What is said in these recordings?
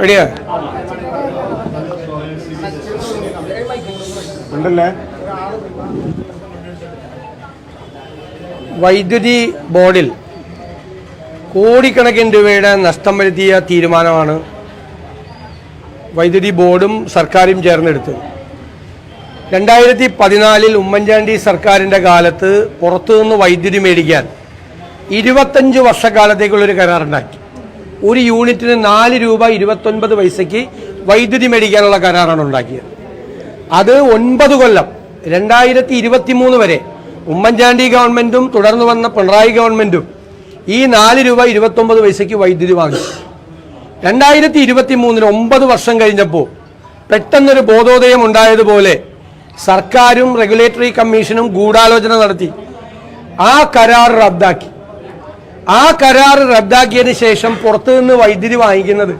റെഡിയാ? ഉണ്ടല്ലേ? വൈദ്യുതി ബോർഡിൽ കോടിക്കണക്കിന് രൂപയുടെ നഷ്ടം വരുത്തിയ തീരുമാനമാണ് വൈദ്യുതി ബോർഡും സർക്കാരും ചേർന്നെടുത്തത്. രണ്ടായിരത്തി പതിനാലിൽ ഉമ്മൻചാണ്ടി സർക്കാരിന്റെ കാലത്ത് പുറത്തുനിന്ന് വൈദ്യുതി മേടിക്കാൻ ഇരുപത്തഞ്ച് വർഷക്കാലത്തേക്കുള്ളൊരു കരാറുണ്ടാക്കി. ഒരു യൂണിറ്റിന് നാല് രൂപ ഇരുപത്തൊൻപത് പൈസയ്ക്ക് വൈദ്യുതി മേടിക്കാനുള്ള കരാറാണ് ഉണ്ടാക്കിയത്. അത് ഒൻപത് കൊല്ലം രണ്ടായിരത്തി ഇരുപത്തി മൂന്ന് വരെ ഉമ്മൻചാണ്ടി ഗവൺമെന്റും തുടർന്ന് വന്ന പിണറായി ഗവൺമെന്റും ഈ നാല് രൂപ ഇരുപത്തൊമ്പത് പൈസയ്ക്ക് വൈദ്യുതി വാങ്ങി രണ്ടായിരത്തി ഇരുപത്തി മൂന്നിന് ഒമ്പത് വർഷം കഴിഞ്ഞപ്പോൾ പെട്ടെന്നൊരു ബോധോദയം ഉണ്ടായതുപോലെ സർക്കാരും റെഗുലേറ്ററി കമ്മീഷനും ഗൂഢാലോചന നടത്തി. ആ കരാർ റദ്ദാക്കി. ആ കരാർ റദ്ദാക്കിയതിന് ശേഷം പുറത്തുനിന്ന് വൈദ്യുതി വാങ്ങിക്കുന്നത്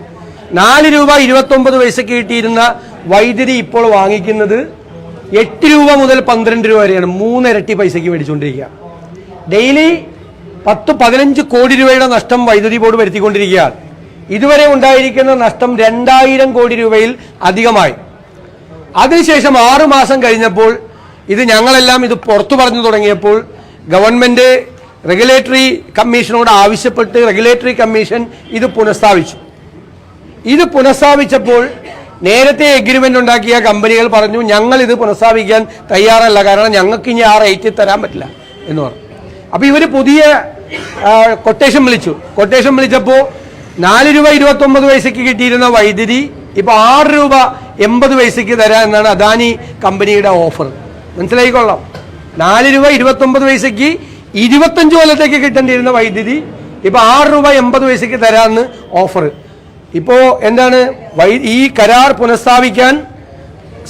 നാല് രൂപ ഇരുപത്തൊമ്പത് പൈസക്ക് കിട്ടിയിരുന്ന വൈദ്യുതി ഇപ്പോൾ വാങ്ങിക്കുന്നത് എട്ട് രൂപ മുതൽ പന്ത്രണ്ട് രൂപ വരെയാണ്. മൂന്നിരട്ടി പൈസയ്ക്ക് മേടിച്ചുകൊണ്ടിരിക്കുക. ഡെയിലി പത്ത് പതിനഞ്ച് കോടി രൂപയുടെ നഷ്ടം വൈദ്യുതി ബോർഡ് വരുത്തിക്കൊണ്ടിരിക്കുകയാണ്. ഇതുവരെ ഉണ്ടായിരിക്കുന്ന നഷ്ടം രണ്ടായിരം കോടി രൂപയിൽ അധികമായി. അതിനുശേഷം ആറുമാസം കഴിഞ്ഞപ്പോൾ ഇത് ഞങ്ങളെല്ലാം ഇത് പുറത്തു പറഞ്ഞു തുടങ്ങിയപ്പോൾ ഗവൺമെന്റ് റെഗുലേറ്ററി കമ്മീഷനോട് ആവശ്യപ്പെട്ട് റെഗുലേറ്ററി കമ്മീഷൻ ഇത് പുനഃസ്ഥാപിച്ചു. ഇത് പുനഃസ്ഥാപിച്ചപ്പോൾ നേരത്തെ എഗ്രിമെന്റ് ഉണ്ടാക്കിയ കമ്പനികൾ പറഞ്ഞു ഞങ്ങൾ ഇത് പുനഃസ്ഥാപിക്കാൻ തയ്യാറല്ല കാരണം ഞങ്ങൾക്ക് ഇനി ആ റേറ്റിൽ തരാൻ പറ്റില്ല എന്ന് പറഞ്ഞു. അപ്പോൾ ഇവർ പുതിയ കൊട്ടേഷൻ വിളിച്ചു. കൊട്ടേഷൻ വിളിച്ചപ്പോൾ നാല് രൂപ ഇരുപത്തി ഒമ്പത് പൈസക്ക് കിട്ടിയിരുന്ന വൈദ്യുതി ഇപ്പോൾ ആറ് രൂപ എൺപത് പൈസയ്ക്ക് തരാം എന്നാണ് അദാനി കമ്പനിയുടെ ഓഫർ. മനസ്സിലായിക്കൊള്ളാം. നാല് രൂപ ഇരുപത്തി ഒമ്പത് പൈസക്ക് ഇരുപത്തഞ്ച് കൊല്ലത്തേക്ക് കിട്ടേണ്ടിയിരുന്ന വൈദ്യുതി ഇപ്പൊ ആറ് രൂപ എൺപത് പൈസയ്ക്ക് തരാമെന്ന് ഓഫർ. ഇപ്പോ എന്താണ്? ഈ കരാർ പുനഃസ്ഥാപിക്കാൻ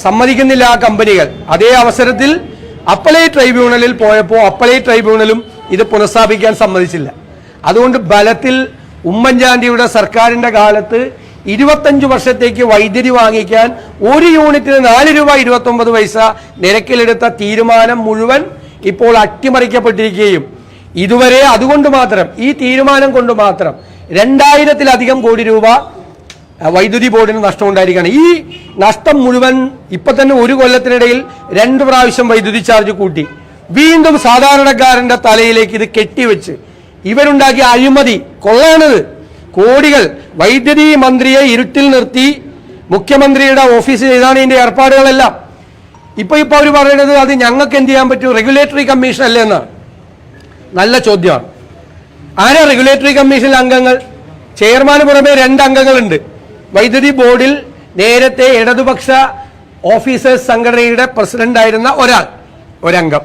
സമ്മതിക്കുന്നില്ല ആ കമ്പനികൾ. അതേ അവസരത്തിൽ അപ്പലേറ്റ് ട്രൈബ്യൂണലിൽ പോയപ്പോൾ അപ്പലേറ്റ് ട്രൈബ്യൂണലും ഇത് പുനഃസ്ഥാപിക്കാൻ സമ്മതിച്ചില്ല. അതുകൊണ്ട് ബലത്തിൽ ഉമ്മൻചാണ്ടിയുടെ സർക്കാരിന്റെ കാലത്ത് ഇരുപത്തഞ്ച് വർഷത്തേക്ക് വൈദ്യുതി വാങ്ങിക്കാൻ ഒരു യൂണിറ്റിന് നാല് രൂപ ഇരുപത്തി ഒമ്പത് പൈസ നിരക്കിലെടുത്ത തീരുമാനം മുഴുവൻ ഇപ്പോൾ അട്ടിമറിക്കപ്പെട്ടിരിക്കുകയും. ഇതുവരെ അതുകൊണ്ട് മാത്രം ഈ തീരുമാനം കൊണ്ട് മാത്രം രണ്ടായിരത്തിലധികം കോടി രൂപ വൈദ്യുതി ബോർഡിന് നഷ്ടമുണ്ടായിരിക്കുകയാണ്. ഈ നഷ്ടം മുഴുവൻ ഇപ്പൊ തന്നെ ഒരു കൊല്ലത്തിനിടയിൽ രണ്ട് പ്രാവശ്യം വൈദ്യുതി ചാർജ് കൂട്ടി. വീണ്ടും സാധാരണക്കാരന്റെ തലയിലേക്ക് ഇത് കെട്ടിവെച്ച്. ഇവരുണ്ടാക്കിയ അഴിമതി കൊള്ളാണത് കോടികൾ വൈദ്യുതി മന്ത്രിയെ ഇരുട്ടിൽ നിർത്തി മുഖ്യമന്ത്രിയുടെ ഓഫീസ് ഇതാണ് ഇതിന്റെ ഏർപ്പാടുകളെല്ലാം. ഇപ്പൊ ഇപ്പൊ അവർ പറയുന്നത് അത് ഞങ്ങൾക്ക് എന്ത് ചെയ്യാൻ പറ്റും? റെഗുലേറ്ററി കമ്മീഷൻ അല്ലേ എന്നാണ് നല്ല ചോദ്യമാണ്. ആരാ റെഗുലേറ്ററി കമ്മീഷനിലെ അംഗങ്ങൾ? ചെയർമാന് പുറമെ രണ്ട് അംഗങ്ങളുണ്ട്. വൈദ്യുതി ബോർഡിൽ നേരത്തെ ഇടതുപക്ഷ ഓഫീസേഴ്സ് സംഘടനയുടെ പ്രസിഡന്റ് ആയിരുന്ന ഒരാൾ ഒരംഗം.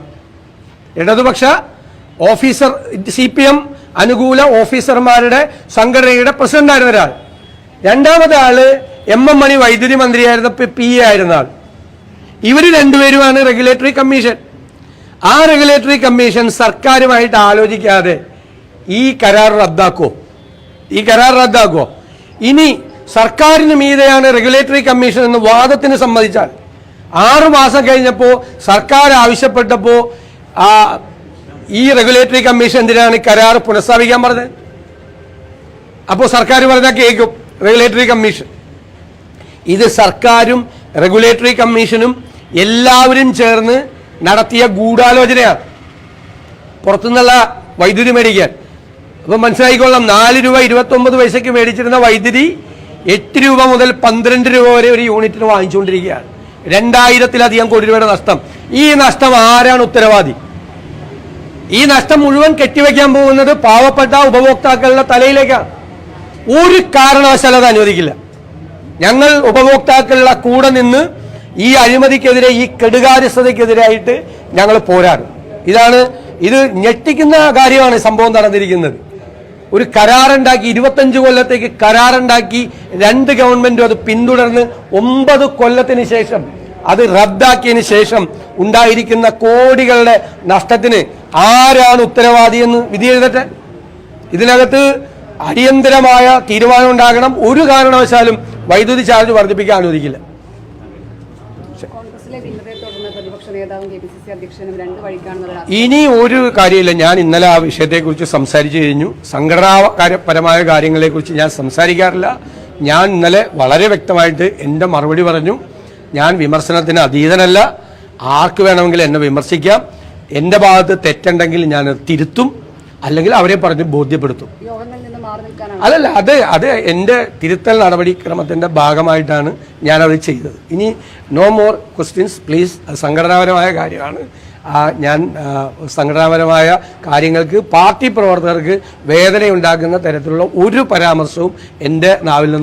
ഇടതുപക്ഷ ഓഫീസർ സി പി എം അനുകൂല ഓഫീസർമാരുടെ സംഘടനയുടെ പ്രസിഡന്റ് ആയിരുന്ന ഒരാൾ. രണ്ടാമത്തെ ആൾ എം എം മണി വൈദ്യുതി മന്ത്രിയായിരുന്ന പി എ ആയിരുന്ന ആൾ. ഇവർ രണ്ടുപേരുമാണ് റെഗുലേറ്ററി കമ്മീഷൻ. ആ റെഗുലേറ്ററി കമ്മീഷൻ സർക്കാരുമായിട്ട് ആലോചിക്കാതെ ഈ കരാർ റദ്ദാക്കോ ഈ കരാർ റദ്ദാക്കോ ഇനി സർക്കാരിന് മീതെയാണ് റെഗുലേറ്ററി കമ്മീഷൻ എന്ന് വാദത്തിന് സമ്മതിച്ചാൽ ആറു മാസം കഴിഞ്ഞപ്പോൾ സർക്കാർ ആവശ്യപ്പെട്ടപ്പോൾ ആ ഈ റെഗുലേറ്ററി കമ്മീഷൻ എന്തിനാണ് കരാർ പുനഃസ്ഥാപിക്കാൻ പറഞ്ഞത്? അപ്പോൾ സർക്കാർ പറഞ്ഞാൽ കേൾക്കും റെഗുലേറ്ററി കമ്മീഷൻ ഇത് സർക്കാരും റെഗുലേറ്ററി കമ്മീഷനും എല്ലാവരും ചേർന്ന് നടത്തിയ ഗൂഢാലോചനയാണ്. പുറത്തുനിന്നുള്ള വൈദ്യുതി മേടിക്കാൻ. അപ്പം മനസ്സിലായിക്കൊള്ളാം നാല് രൂപ ഇരുപത്തൊമ്പത് പൈസയ്ക്ക് മേടിച്ചിരുന്ന വൈദ്യുതി എട്ട് രൂപ മുതൽ പന്ത്രണ്ട് രൂപ വരെ ഒരു യൂണിറ്റിന് വാങ്ങിച്ചുകൊണ്ടിരിക്കുകയാണ്. രണ്ടായിരത്തിലധികം കോടി രൂപയുടെ നഷ്ടം. ഈ നഷ്ടം ആരാണ് ഉത്തരവാദി? ഈ നഷ്ടം മുഴുവൻ കെട്ടിവെക്കാൻ പോകുന്നത് പാവപ്പെട്ട ഉപഭോക്താക്കളുടെ തലയിലേക്കാണ്. ഒരു കാരണവശാലും അത് അനുവദിക്കില്ല. ഞങ്ങൾ ഉപഭോക്താക്കളുടെ കൂടെ നിന്ന് ഈ അഴിമതിക്കെതിരെ ഈ കെടുകാര്യസ്ഥതയ്ക്കെതിരായിട്ട് ഞങ്ങൾ പോരാടും. ഇതാണ് ഇത് ഞെട്ടിക്കുന്ന കാര്യമാണ് സംഭവം നടന്നിരിക്കുന്നത്. ഒരു കരാറുണ്ടാക്കി ഇരുപത്തഞ്ച് കൊല്ലത്തേക്ക് കരാറുണ്ടാക്കി രണ്ട് ഗവൺമെന്റും അത് പിന്തുടർന്ന് ഒമ്പത് കൊല്ലത്തിന് ശേഷം അത് റദ്ദാക്കിയതിന് ശേഷം ഉണ്ടായിരിക്കുന്ന കോടികളുടെ നഷ്ടത്തിന് ആരാണ് ഉത്തരവാദി എന്ന് വിധി എഴുതട്ടെ? ഇതിനകത്ത് അടിയന്തരമായ തീരുമാനം ഉണ്ടാകണം. ഒരു കാരണവശാലും വൈദ്യുതി ചാർജ് വർദ്ധിപ്പിക്കാൻ അനുവദിക്കില്ല. ഇനി ഒരു കാര്യമില്ല. ഞാൻ ഇന്നലെ ആ വിഷയത്തെക്കുറിച്ച് സംസാരിച്ചു കഴിഞ്ഞു. സംഘടനാപരമായ കാര്യങ്ങളെക്കുറിച്ച് ഞാൻ സംസാരിക്കാറില്ല. ഞാൻ ഇന്നലെ വളരെ വ്യക്തമായിട്ട് എന്റെ മറുപടി പറഞ്ഞു. ഞാൻ വിമർശനത്തിന് അതീതനല്ല. ആർക്ക് വേണമെങ്കിലും എന്നെ വിമർശിക്കാം. എന്റെ ഭാഗത്ത് തെറ്റുണ്ടെങ്കിൽ ഞാൻ തിരുത്തും അല്ലെങ്കിൽ അവരെ പറഞ്ഞ് ബോധ്യപ്പെടുത്തും. അതല്ല അത് അത് എന്റെ തിരുത്തൽ നടപടിക്രമത്തിന്റെ ഭാഗമായിട്ടാണ് ഞാൻ അത് ചെയ്തത്. ഇനി നോ മോർ ക്വസ്റ്റ്യൻസ് പ്ലീസ് സംഘടനാപരമായ കാര്യമാണ്. ഞാൻ സംഘടനാപരമായ കാര്യങ്ങൾക്ക് പാർട്ടി പ്രവർത്തകർക്ക് വേദനയുണ്ടാക്കുന്ന തരത്തിലുള്ള ഒരു പരാമർശവും എന്റെ നാവിൽ നിന്ന്